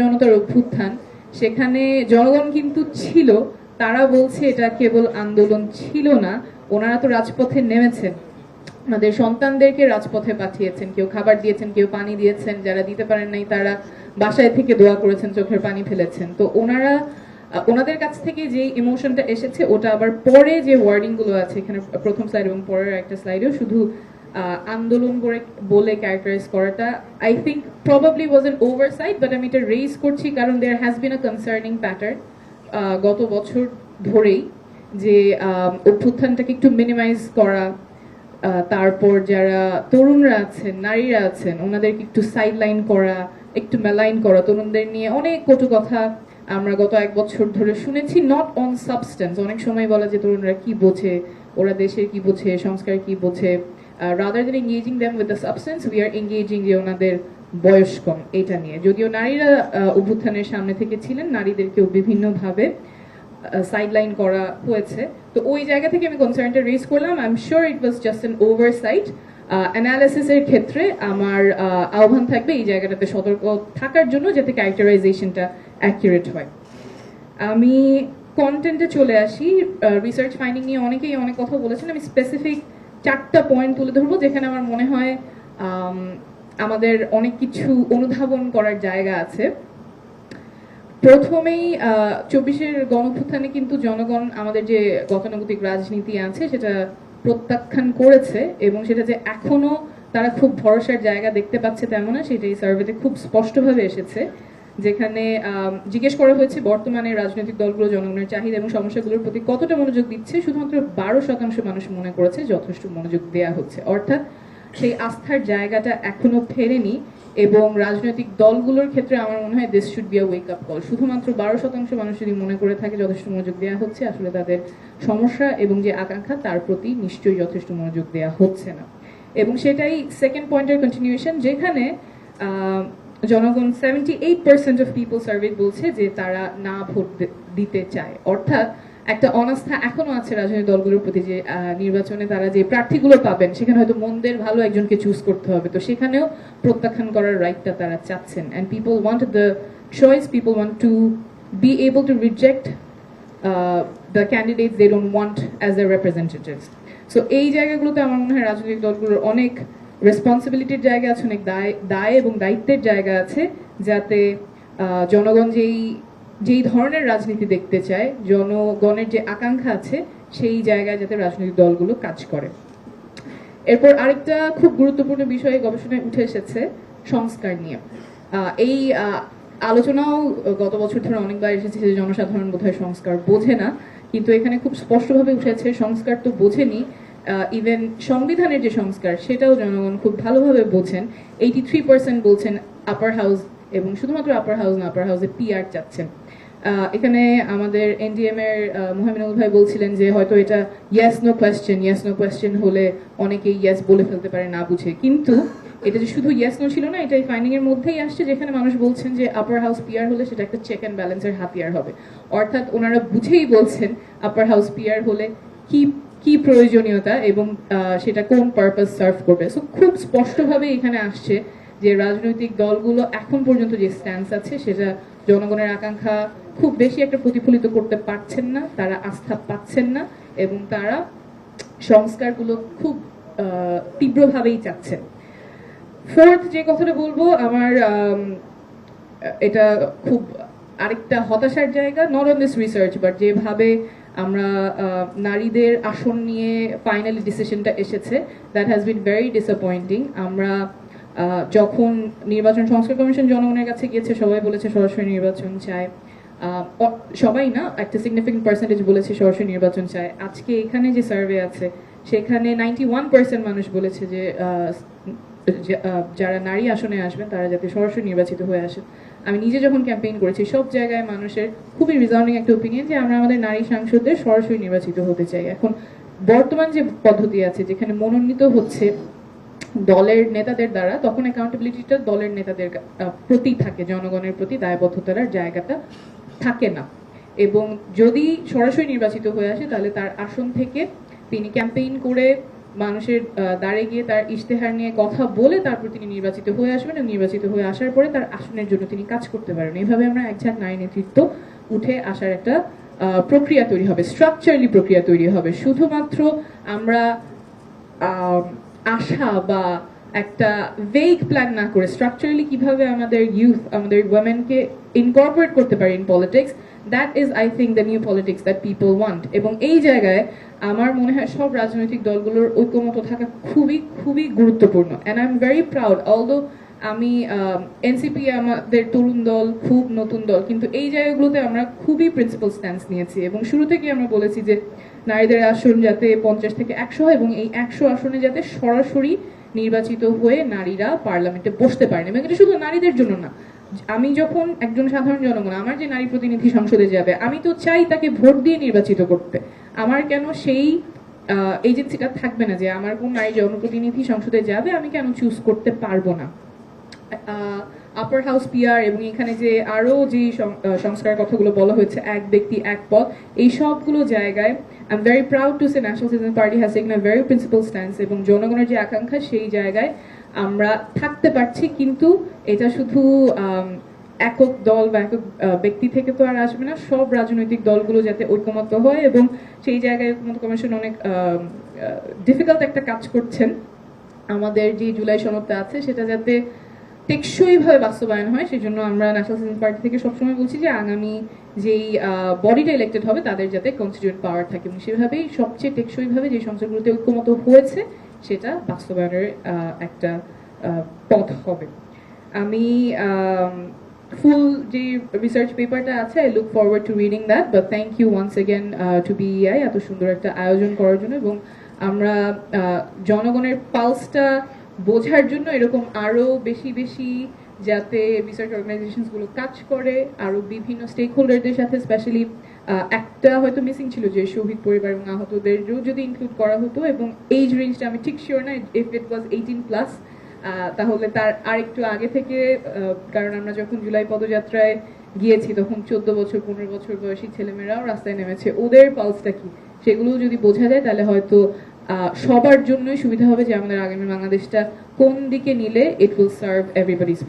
জনতার অভ্যুত্থান সেখানে জনগণ কিন্তু ছিল, তারা বলছে এটা কেবল আন্দোলন ছিল না, ওনারা তো রাজপথে নেমেছেন। আমাদের সন্তানদেরকে রাজপথে পাঠিয়েছেন, কেউ খাবার দিয়েছেন, কেউ পানি দিয়েছেন, যারা দিতে পারেন নাই তারা বাসায় থেকে দোয়া করেছেন, চোখের পানি ফেলেছেন। তো ওনারা, ওনাদের কাছ থেকে যে ইমোশনটা এসেছে, ওটা আবার পরে যে ওয়ার্ডিংগুলো আছে, এখানে প্রথম স্লাইড এবং পরের একটা স্লাইডেও শুধু আন্দোলন করে বলে ক্যারেক্টারাইজ করাটা I think probably was an oversight but আমি এটা রেজ করছি কারণ there has been a concerning pattern গত বছর ধরেই যে অভ্যুত্থানটাকে একটু মিনিমাইজ করা তারপর যারা তরুণরা আছেন, নারীরা আছেন, ওনাদেরকে একটু সাইড লাইন করা, একটু মেলাইন করা, তরুণদের নিয়ে অনেক কটু কথা আমরা গত এক বছর ধরে শুনেছি নট অন সাবস্টেন্স অনেক সময় বলা যে তরুণরা কি বোঝে, ওরা দেশের কি বোঝে, সংস্কার কি বোঝে rather than engaging them with the substance we are engaging যে ওনাদের বয়স কম এটা নিয়ে। যদিও নারীরা অভ্যুত্থানের সামনে থেকে ছিলেন নারীদেরকেও বিভিন্নভাবে সাইডলাইন করা হয়েছে। তো ওই জায়গা থেকে আমি কনসার্নটা রেজ করলাম। I am sure it was just an oversight অ্যানালিসিসের ক্ষেত্রে আমার আহ, আহ্বান থাকবে এই জায়গাটাতে সতর্ক থাকার জন্য যাতে ক্যারেক্টারাইজেশনটা অ্যাকুরেট হয়। আমি কন্টেন্টে চলে আসি। রিসার্চ ফাইন্ডিং নিয়ে অনেকেই অনেক কথা বলেছেন। আমি স্পেসিফিক চারটা পয়েন্ট তুলে ধরবো, যেখানে আমার মনে হয় আমাদের অনেক কিছু অনুধাবন করার জায়গা আছে। প্রথমেই চব্বিশের গণভ্যুত্থানে কিন্তু জনগণ আমাদের যে গতানুগতিক রাজনীতি আছে, সেটা প্রত্যাখ্যান করেছে এবং সেটা যে এখনও তারা খুব ভরসার জায়গা দেখতে পাচ্ছে তেমন না সেটা এই সার্ভেতে খুব স্পষ্টভাবে এসেছে। যেখানে জিজ্ঞেস করা হয়েছে বর্তমানে রাজনৈতিক দলগুলো জনগণের চাহিদা এবং সমস্যাগুলোর প্রতি কতটা মনোযোগ দিচ্ছে? শুধুমাত্র বারো শতাংশ মানুষ মনে করেছে যথেষ্ট মনোযোগ দেওয়া হচ্ছে। অর্থাৎ সেই আস্থার জায়গাটা এখনও ফেরেনি এবং রাজনৈতিক দলগুলোর ক্ষেত্রে আমার মনে হয় this should be a wake up call শুধুমাত্র বারো শতাংশ মানুষ যদি মনে করে থাকে যথেষ্ট মনোযোগ দেওয়া হচ্ছে, আসলে তাদের সমস্যা এবং যে আকাঙ্ক্ষা তার প্রতি নিশ্চয়ই যথেষ্ট মনোযোগ দেওয়া হচ্ছে না। এবং সেটাই সেকেন্ড পয়েন্টের কন্টিনিউশন যেখানে জনগণ seventy eight percent of people survey বলছে যে তারা না ভোট দিতে চায়। অর্থাৎ একটা অনাস্থা এখনও আছে রাজনৈতিক দলগুলোর প্রতি যে নির্বাচনে তারা যে প্রার্থীগুলো পাবেন, সেখানে হয়তো মন্দের ভালো একজনকে চুজ করতে হবে। তো সেখানেও প্রত্যাখ্যান করার রাইটটা তারা চাচ্ছেন। And people want the choice people want to be able to reject the candidates they don't want as a representatives so এই জায়গাগুলোতে আমার মনে হয় রাজনৈতিক দলগুলোর অনেক রেসপন্সিবিলিটির জায়গা আছে, অনেক দায় দায় এবং দায়িত্বের জায়গা আছে, যাতে জনগণ যেই যেই ধরনের রাজনীতি দেখতে চায়, জনগণের যে আকাঙ্ক্ষা আছে, সেই জায়গায় যাতে রাজনৈতিক দলগুলো কাজ করে। এরপর আরেকটা খুব গুরুত্বপূর্ণ বিষয়ে গবেষণায় উঠে এসেছে, সংস্কার নিয়ে। এই আলোচনাও গত বছর ধরে অনেকবার এসেছে যে জনসাধারণ বোধহয় সংস্কার বোঝে না, কিন্তু এখানে খুব স্পষ্টভাবে উঠেছে, সংস্কার তো বোঝেনি ইভেন সংবিধানের যে সংস্কার, সেটাও জনগণ খুব ভালোভাবে বোঝেন এইটি থ্রি পার্সেন্ট বলছেন আপার হাউস এবং শুধুমাত্র আপার হাউস না আপার হাউসে পিআর চাচ্ছেন। এখানে আমাদের এনডিএম এর মোহামিনুল ভাই বলছিলেন যে হয়তো এটা yes no question yes no question হলে অনেকেই ইয়েস বলে ফেলতে পারে, না বুঝে। কিন্তু এটা যে শুধু ইয়েস নো ছিল না, এটা এই ফাইন্ডিং এর মধ্যেই আসছে যেখানে মানুষ বলছেন যে আপার হাউস পিয়ার হলে সেটা একটা চেক অ্যান্ড ব্যালেন্সের হাতিয়ার হবে। অর্থাৎ ওনারা বুঝেই বলছেন আপার হাউস পিয়ার হলে কি কি প্রয়োজনীয়তা এবং সেটা কোন পারপাস সার্ভ করবে? সো খুব স্পষ্টভাবে এখানে আসছে যে রাজনৈতিক দলগুলো এখন পর্যন্ত যে স্ট্যান্স আছে, সেটা জনগণের আকাঙ্ক্ষা খুব বেশি একটা প্রতিফলিত করতে পারছেন না, তারা আস্থা পাচ্ছেন না এবং তারা সংস্কারগুলো খুব তীব্রভাবেই চাচ্ছেন। ফোর্থ যে কথাটা বলব, আমার এটা খুব আরেকটা হতাশার জায়গা not on this research but যেভাবে আমরা নারীদের আসন নিয়ে ফাইনালি ডিসিশনটা এসেছে। That has been very disappointing আমরা যখন নির্বাচন সংস্কার কমিশন জনগণের কাছে গিয়েছে, সবাই বলেছে সরাসরি নির্বাচন চায়। সবাই না, একটা সিগনিফিকেন্ট পার্সেন্টেজ বলেছে সরাসরি নির্বাচন চায়। আজকে এখানে যে সার্ভে আছে, সেখানে নাইনটি ওয়ান পার্সেন্ট মানুষ বলেছে যে যারা নারী আসনে আসবেন, তারা যাতে সরাসরি নির্বাচিত হয়ে আসেন। আমি নিজে যখন ক্যাম্পেইন করেছি, সব জায়গায় মানুষের খুবই রিজাউন্ডিং একটা ওপিনিয়ন যে, আমরা আমাদের নারী সাংসদদের সরাসরি নির্বাচিত হতে চাই। এখন বর্তমান যে পদ্ধতি আছে, যেখানে মনোনীত হচ্ছে দলের নেতাদের দ্বারা, তখন অ্যাকাউন্টেবিলিটিটা দলের নেতাদের প্রতি থাকে, জনগণের প্রতি দায়বদ্ধতার জায়গাটা থাকে না। এবং যদি সরাসরি নির্বাচিত হয়ে আসে, তাহলে তার আসন থেকে তিনি ক্যাম্পেইন করে মানুষের দ্বারে গিয়ে তার ইশতেহার নিয়ে কথা বলে তারপর তিনি নির্বাচিত হয়ে আসবেন এবং নির্বাচিত হয়ে আসার পরে তার আসনের জন্য তিনি কাজ করতে পারেন। এইভাবে আমরা একঝাঁক নারী নেতৃত্ব উঠে আসার একটা প্রক্রিয়া তৈরি হবে। স্ট্রাকচারালি প্রক্রিয়া তৈরি হবে। শুধুমাত্র আমরা আম, আশা বা একটা ভেগ প্ল্যান না করে স্ট্রাকচারালি কীভাবে আমাদের ইউথ আমাদের ওয়েমেনকে ইনকর্পোরেট করতে পারি in politics that is I think the new politics that people want এবং এই জায়গায় আমার মনে হয় সব রাজনৈতিক দলগুলোর ঐক্যমত থাকা খুবই খুবই গুরুত্বপূর্ণ। And I am very proud although আমি এনসিপি আমাদের তরুণ দল, খুব নতুন দল, কিন্তু এই জায়গাগুলোতে আমরা খুবই প্রিন্সিপাল স্ট্যান্স নিয়েছি। এবং শুরু থেকে আমরা বলেছি যে নারীদের আসন যাতে পঞ্চাশ থেকে একশো হয় এবং এই একশো আসনে যাতে সরাসরি নির্বাচিত হয়ে নারীরা পার্লামেন্টে বসতে পারেন। এবং এটা শুধু নারীদের জন্য না আমি যখন একজন সাধারণ জনগণ, আমার যে নারী প্রতিনিধি সংসদে যাবে, আমি তো চাই তাকে ভোট দিয়ে নির্বাচিত করতে। আমার কেন সেই এজেন্সিটা থাকবে না যে আমার কোন নারী জনপ্রতিনিধি সংসদে যাবে, আমি কেন চুজ করতে পারব না? আপার হাউস পিআর এবং এখানে যে আরও যে সংস্কার কথাগুলো বলা হয়েছে, এক ব্যক্তি, এক পথ, এই সবগুলো জায়গায় I am very proud to say National Citizen Party has taken very principal stance এবং জনগণের যে আকাঙ্ক্ষা, সেই জায়গায় আমরা থাকতে পারছি, কিন্তু এটা শুধু একক দল বা একক ব্যক্তি থেকে তো আর আসবে না, সব রাজনৈতিক দলগুলো যাতে ঐক্যমত্য হয় এবং সেই জায়গায় ঐক্যমত্য কমিশন অনেক ডিফিকাল্ট একটা কাজ করছেন। আমাদের যে জুলাই সনদটা আছে, সেটা যাতে টেকসই ভাবে বাস্তবায়ন হয়, সেজন্য আমরা ন্যাশনাল সিটিজেন পার্টি থেকে সবসময় বলছি যে আগামী যেই বডিটা ইলেক্টেড হবে, তাদের যাতে কনস্টিটিউন্ট পাওয়ার থাকে। এবং সেভাবেই সবচেয়ে টেকসই ভাবে যে সংসদগুলোতে ঐক্যমত হয়েছে, সেটা বাস্তবায়নের একটা পথ হবে। আমি ফুল যে রিসার্চ পেপারটা আছে I look forward to reading that but thank you once again to BI এত সুন্দর একটা আয়োজন করার জন্য। এবং আমরা জনগণের পালসটা বোঝার জন্য এরকম আরও বেশি বেশি যাতে রিসার্চ অর্গানাইজেশনগুলো কাজ করে, আরও বিভিন্ন স্টেক হোল্ডারদের সাথে স্পেশালি একটা হয়তো মিসিং ছিল যে শহীদ পরিবার এবং আহতদেরও যদি ইনক্লুড করা হতো এবং এইজ রেঞ্জটা আমি ঠিক শিওর না if it was eighteen plus তাহলে তার আরেকটু আগে থেকে কারণ আমরা যখন জুলাই পদযাত্রায় গিয়েছি তখন চোদ্দ বছর, পনেরো বছর বয়সী ছেলেমেয়েরাও রাস্তায় নেমেছে। ওদের পালসটা কি? সেগুলো যদি বোঝা যায় তাহলে হয়তো সবার জন্যই সুবিধা হবে যে আমাদের আগামী বাংলাদেশটা কোন দিকে নিলে ইট উইল সার্ভ এভরিবডিজ